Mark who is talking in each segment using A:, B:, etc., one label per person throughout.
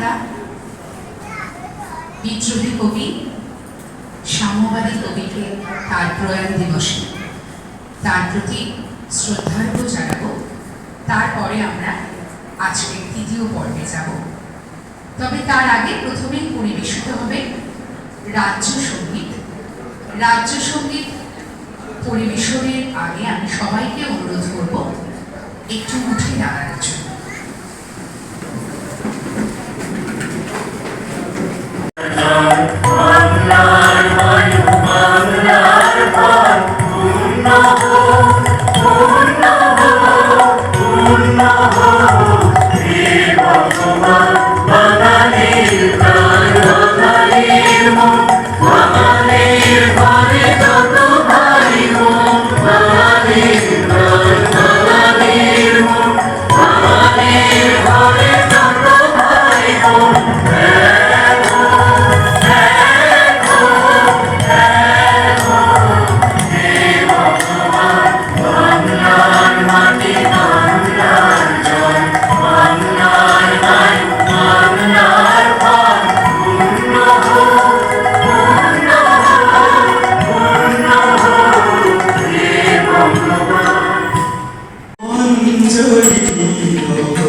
A: আমরা বিদ্রোহী কবি, সাম্যবাদী কবিকে তার প্রয়াণ দিবসে তার প্রতি শ্রদ্ধার্ঘ জানাব। তারপরে আমরা আজকের তৃতীয় পর্বে যাব। তবে তার আগে প্রথমেই পরিবেশিত হবে রাজ্য সংগীত। রাজ্য সংগীত পরিবেশনের আগে আমি সবাইকে অনুরোধ করব, একটু
B: querido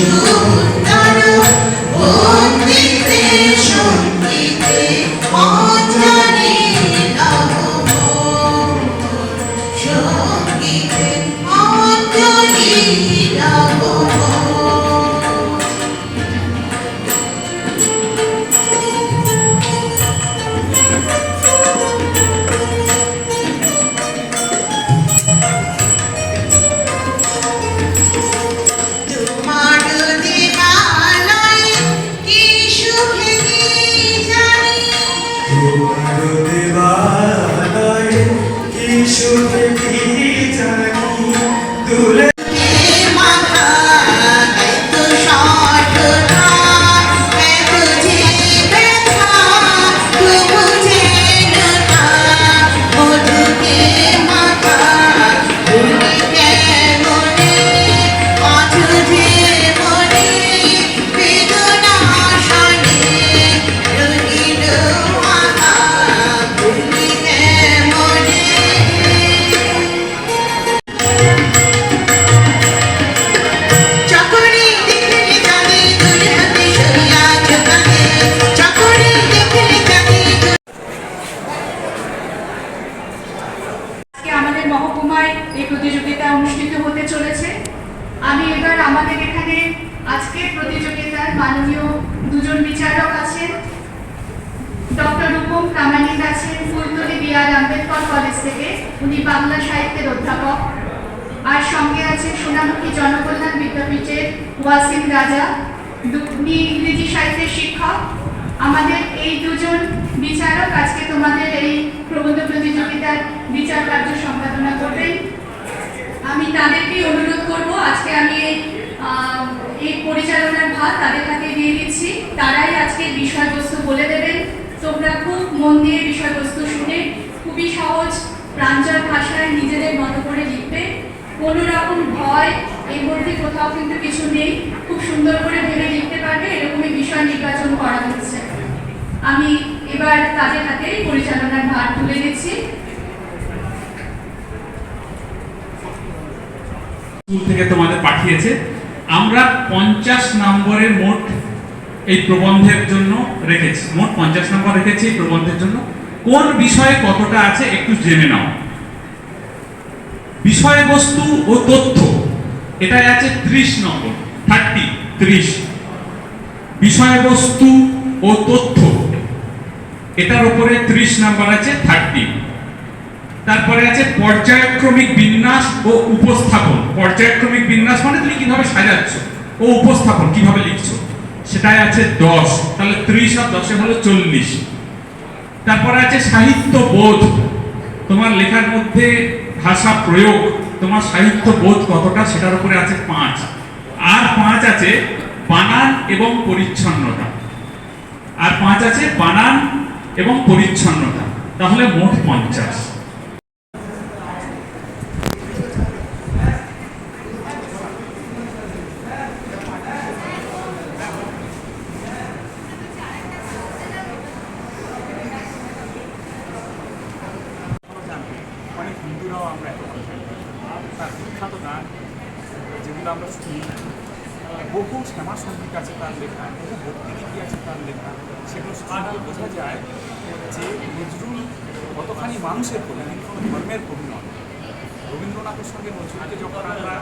C: তোমার
D: মাননীয় দুজন বিচারক আছেন, ডক্টর রূপম প্রামাণিক আছেন Phultali B R Ambedkar college থেকে, উনি বাংলা সাহিত্যের অধ্যাপক। আর সঙ্গে আছে সোনামুখী জনকল্যাণ বিদ্যাপীঠের ওয়াসিম রাজা উনি ইংরেজি সাহিত্যের শিক্ষক। আমাদের এই দুজন বিচারক আজকে তোমাদের এই প্রবন্ধ প্রতিযোগিতার বিচার কার্য সম্পাদনা করবেন আমি তাদেরকেই অনুরোধ করব, আজকে আমি এই পরিচালনার ভার তাদের হাতে দিয়ে দিচ্ছি তারাই আজকে বিষয়বস্তু বলে দেবেন তোমরা দিয়ে বিষয়বস্তু শুনে খুবই সহজ প্রাঞ্জল ভাষায় নিজেদের মতো করে লিখবে। কোনো রকম ভয় এর মধ্যে কোথাও কিন্তু কিছু নেই। খুব সুন্দর করে ভেবে লিখতে পারবে, এরকমই বিষয় নির্বাচন করা হচ্ছে। আমি এবার তাদের হাতে পরিচালনার ভার তুলে দিচ্ছি।
E: থেকে তোমাদের পাঠিয়েছে। আমরা পঞ্চাশ নম্বরের মোট এই প্রবন্ধের জন্য রেখেছি। মোট পঞ্চাশ নম্বর রেখেছি এই প্রবন্ধের জন্য। কোন বিষয়ে কতটা আছে একটু জেনে নাও। বিষয়বস্তু ও তথ্য, এটাই আছে ত্রিশ নম্বর থার্টি ত্রিশ। বিষয়বস্তু ও তথ্য, এটার উপরে ত্রিশ নম্বর আছে থার্টি তারপরে আছে পর্যায়ক্রমিক বিন্যাস ও উপস্থাপন। পর্যায়ক্রমিক বিন্যাস মানে তুমি কীভাবে সাজাচ্ছ ও উপস্থাপন, কীভাবে লিখছো। সেটাই আছে দশ। তাহলে ত্রিশ আর দশে হলো চল্লিশ। তারপরে আছে সাহিত্য বোধ তোমার লেখার মধ্যে ভাষা প্রয়োগ, তোমার সাহিত্য বোধ কতটা সেটার উপরে আছে পাঁচ। আর পাঁচ আছে বানান এবং পরিচ্ছন্নতা। আর পাঁচ আছে বানান এবং পরিচ্ছন্নতা। তাহলে মোট পঞ্চাশ
F: জানবে অনেক হিন্দুরাও আমরা এত ভালো জানি আর তার বিখ্যাত গান যেগুলো আমরা শুনি। বহু শ্যামা সংগীত আছে তার লেখা বহু ভক্তিগীতি আছে তার লেখা। সেগুলো শুনলে বোঝা যায় যে নজরুল কতখানি মানুষের কবি কিন্তু কোনো ধর্মের কবি নয় রবীন্দ্রনাথের সঙ্গে নজরুলকে যখন আমরা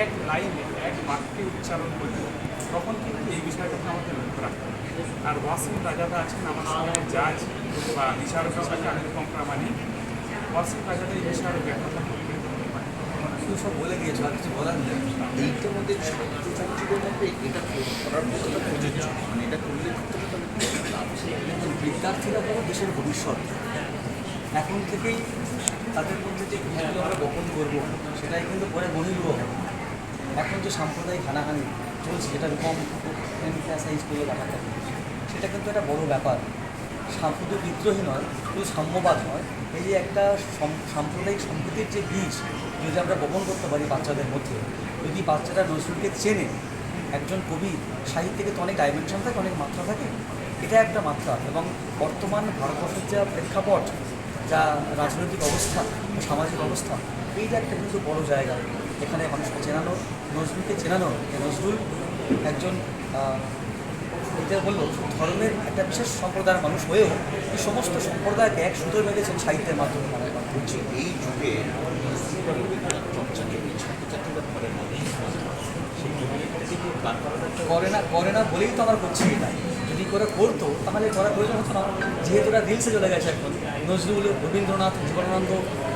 F: এক লাইনে এক বাক্যে উচ্চারণ করি তখন কিন্তু এই বিষয়টাকে আমাদের লক্ষ্য রাখতে হবে আর ওয়াসিম রাজাদা আছেন আমার সঙ্গে জাজ বা বিচারক হিসাবে আমি কম্প্রামানি ওয়াসিম রাজাদা এই বিষয়ে করবেন
G: তুমি সব বলে দিয়েছ আর কিছু বলার নেই এইটার মধ্যে ছাত্রছাত্রীদের মধ্যে এটা করার মতোটা প্রযোজ্য মানে এটা করলে বিদ্যার্থীরা হলো দেশের ভবিষ্যৎ এখন থেকেই তাদের মধ্যে যে জিনিসগুলো আমরা বপন করব সেটাই কিন্তু পরে বহির্ভ হবে এখন যে সাম্প্রদায়িক হানাহানি চলছে যেটা রূপম সাইজ করলে দেখাতে সেটা কিন্তু একটা বড় ব্যাপার শুধু বিদ্রোহী নয়, শুধু সাম্যবাদ নয়, এই যে একটা সাম্প্রদায়িক সম্প্রীতির যে বীজ, যদি আমরা বপন করতে পারি বাচ্চাদের মধ্যে, যদি বাচ্চারা নজরুলকে চেনে, একজন কবি, সাহিত্যে তো অনেক ডাইমেনশন থাকে, অনেক মাত্রা থাকে, এটা একটা মাত্রা। এবং বর্তমান ভারতবর্ষের যা প্রেক্ষাপট, যা রাজনৈতিক অবস্থা, সামাজিক অবস্থা, এইটা একটা কিন্তু বড় জায়গা। এখানে মানুষকে চেনানো, নজরুলকে চেনানো নজরুল একজন এটা বলল ধর্মের একটা বিশেষ সম্প্রদায়ের মানুষ হয়েও এই সমস্ত সম্প্রদায়কে এক সুতো বেঁধেছেন সাহিত্যের মাধ্যমে।
H: বলছি এই যুগে চর্চাকে ছাত্রছাত্রীরা না
G: করে না করে না বলেই তো আমরা করছি না। যদি করে করতো তাহলে করার প্রয়োজন হতো না। যেহেতু ওরা রিলসে চলে গেছে এখন। নজরুল রবীন্দ্রনাথ জীবনানন্দ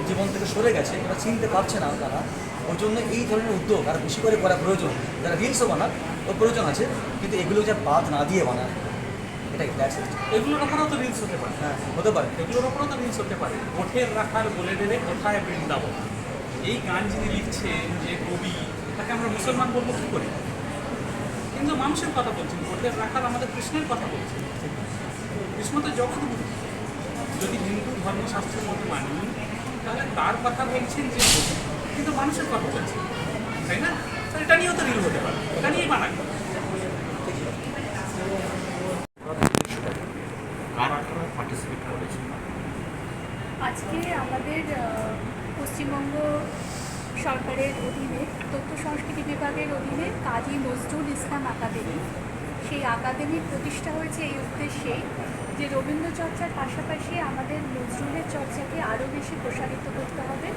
G: জীবন থেকে সরে গেছে ওরা চিনতে পারছে না তারা। ওই জন্য এই ধরনের উদ্যোগ আর বেশি করে করা প্রয়োজন। যারা রিলসও বানাক ওর প্রয়োজন আছে। কিন্তু এগুলো যা বাদ না দিয়ে বানায় এটাই দ্যাটস ইট
F: এগুলোর ওপরেও তো রিলস হতে পারে।
G: হ্যাঁ হতে পারে।
F: এগুলোর ওপরেও তো রিলস হতে পারে। ওঠের রাখার বলে দেবে কোথায় বৃন্দাবন? এই গান যিনি লিখছেন যে কবি তাকে আমরা মুসলমান বলব কী করে? কিন্তু মানুষের কথা বলছেন ওঠের রাখার আমাদের কৃষ্ণের কথা বলছেন কৃষ্ণ তো জগৎগুরু। যদি হিন্দু ধর্মশাস্ত্রের মধ্যে মানি তাহলে তার কথা বলছেন যে কিন্তু মানুষের কথা বলছেন। তাই না? এটা নিয়েও তো রিল হতে পারে। এটা নিয়েই বানাই
H: কারা কারা পার্টিসিপেট
D: আজকে আমাদের পশ্চিমবঙ্গ সরকারের অধীনে, তথ্য সংস্কৃতি বিভাগের অধীনে কাজী নজরুল ইসলাম একাডেমি। সেই একাডেমি প্রতিষ্ঠা হয়েছে এই উদ্দেশ্যে যে রবীন্দ্র চর্চার পাশাপাশি আমাদের নজরুলের চর্চাকে আরও বেশি প্রসারিত করতে হবে,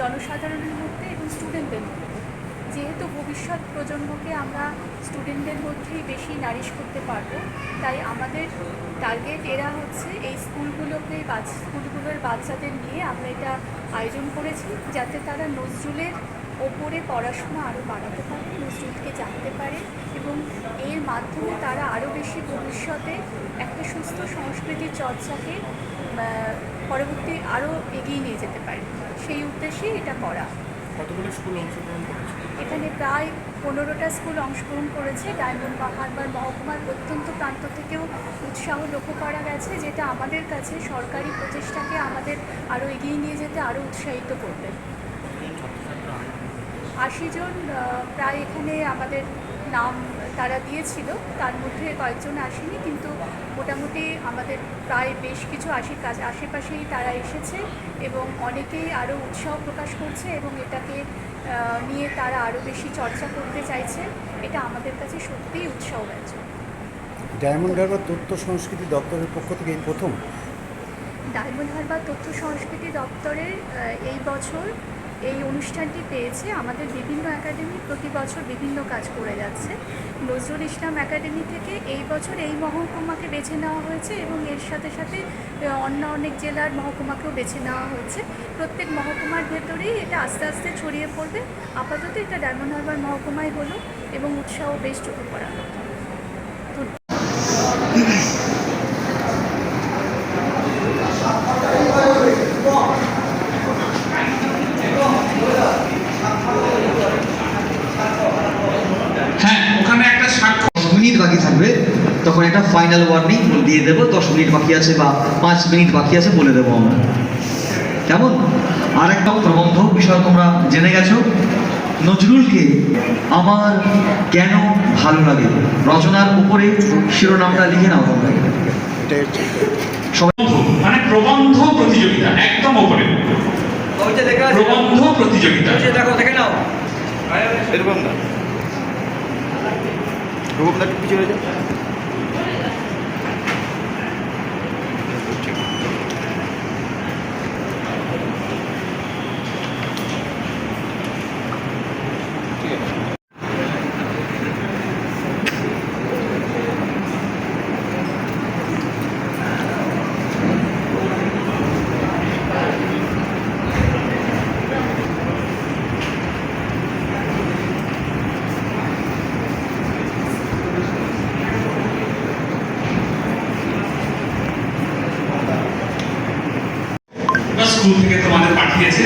D: জনসাধারণের মধ্যে এবং স্টুডেন্টদের মধ্যে। যেহেতু ভবিষ্যৎ প্রজন্মকে আমরা স্টুডেন্টদের মধ্যেই বেশি নারিশ করতে পারব, তাই আমাদের টার্গেট এরা হচ্ছে এই স্কুলগুলোকে স্কুলগুলোর বাচ্চাদের নিয়ে আমরা এটা আয়োজন করেছি, যাতে তারা নজরুলের ওপরে পড়াশোনা আরও বাড়াতে পারে, নজরুলকে জানতে পারে এবং এর মাধ্যমে তারা আরও বেশি ভবিষ্যতে একটা সুস্থ সংস্কৃতির চর্চাকে পরবর্তী আরও এগিয়ে নিয়ে যেতে পারে। সেই উদ্দেশ্যেই এটা করা।
F: কতগুলো স্কুল অংশগ্রহণ করেছে?
D: এখানে প্রায় পনেরোটা স্কুল অংশগ্রহণ করেছে। ডায়মন্ড হারবার মহকুমার প্রত্যন্ত প্রান্ত থেকেও উৎসাহ লক্ষ্য করা গেছে, যেটা আমাদের কাছে সরকারি প্রচেষ্টাকে আমাদের আরও এগিয়ে নিয়ে যেতে আরও উৎসাহিত করবে। আশি জন প্রায় এখানে আমাদের নাম তারা দিয়েছিল, তার মধ্যে কয়েকজন আসেনি, কিন্তু মোটামুটি আমাদের প্রায় বেশ কিছু আশির কাছে আশেপাশেই তারা এসেছে এবং অনেকেই আরও উৎসাহ প্রকাশ করছে এবং এটাকে নিয়ে তারা আরও বেশি চর্চা করতে চাইছে এটা আমাদের কাছে সত্যিই উৎসাহ ব্যঞ্জক
I: ডায়মন্ড হারবার তথ্য সংস্কৃতি দপ্তরের পক্ষ থেকে এই প্রথম?
D: ডায়মন্ড হারবার তথ্য সংস্কৃতি দপ্তরের এই বছর এই অনুষ্ঠানটি পেয়েছে আমাদের বিভিন্ন একাডেমি প্রতি বছর বিভিন্ন কাজ করে যাচ্ছে। নজরুল ইসলাম একাডেমি থেকে এই বছর এই মহকুমাকে বেছে নেওয়া হয়েছে এবং এর সাথে সাথে অন্য অনেক জেলার মহকুমাকেও বেছে নেওয়া হয়েছে। প্রত্যেক মহকুমার ভেতরেই এটা আস্তে আস্তে ছড়িয়ে পড়বে। আপাতত এটা ডায়মন্ড হারবার মহকুমায় হলো এবং উৎসাহ বেশ চোখে পড়ানো
E: হ্যাঁ ওখানে একটা স্বাক্ষর
G: দশ মিনিট বাকি থাকবে তখন একটা ফাইনাল ওয়ার্নিং দিয়ে দেবো দশ মিনিট বাকি আছে বা পাঁচ মিনিট বাকি আছে বলে দেবো আমরা। কেমন? আর একটা প্রবন্ধ বিষয় তোমরা জেনে গেছো? নজরুলকে আমার কেন ভালো লাগে? রচনার উপরে শিরোনামটা লিখে নাও
E: মানে প্রবন্ধ প্রতিযোগিতা একদম ওপরে। প্রবন্ধ প্রতিযোগিতা।
G: দেখো দেখে নাও।
I: এরকম না। রূপম পিছনে যাও
E: বা স্কুল থেকে তোমাদের পাঠিয়েছে।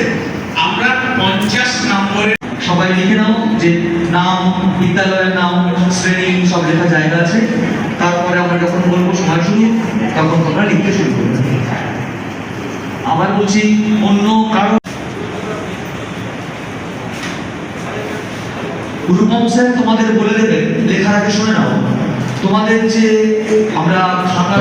E: আমরা পঞ্চাশ নম্বরের
G: সবাই লিখে নাও যে নাম, বিদ্যালয়ের নাম শ্রেণি, সব লেখা জায়গা আছে। তারপরে আমরা যখন বলব সময় শুরু তখন তোমরা লিখতে শুরু করবে আবার বলছি, অন্য কারও রূপম স্যার তোমাদের বলে দেবে লেখার আগে শুনে নাও। তোমাদের যে আমরা খাতা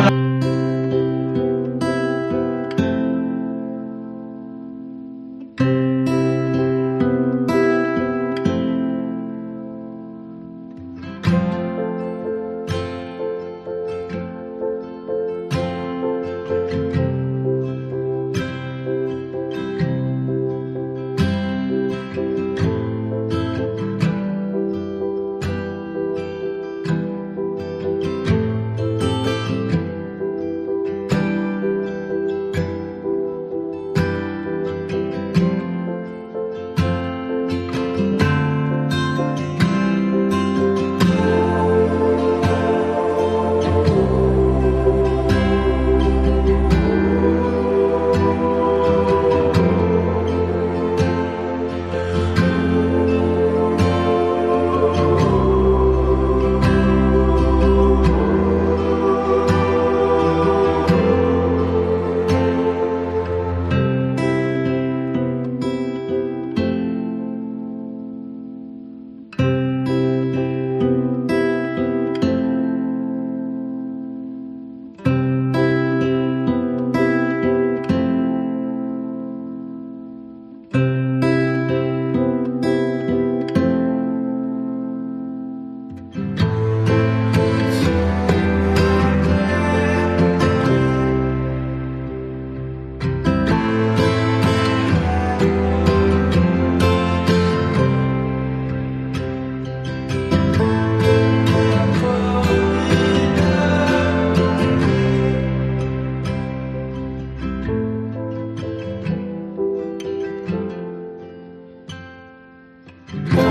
G: Oh,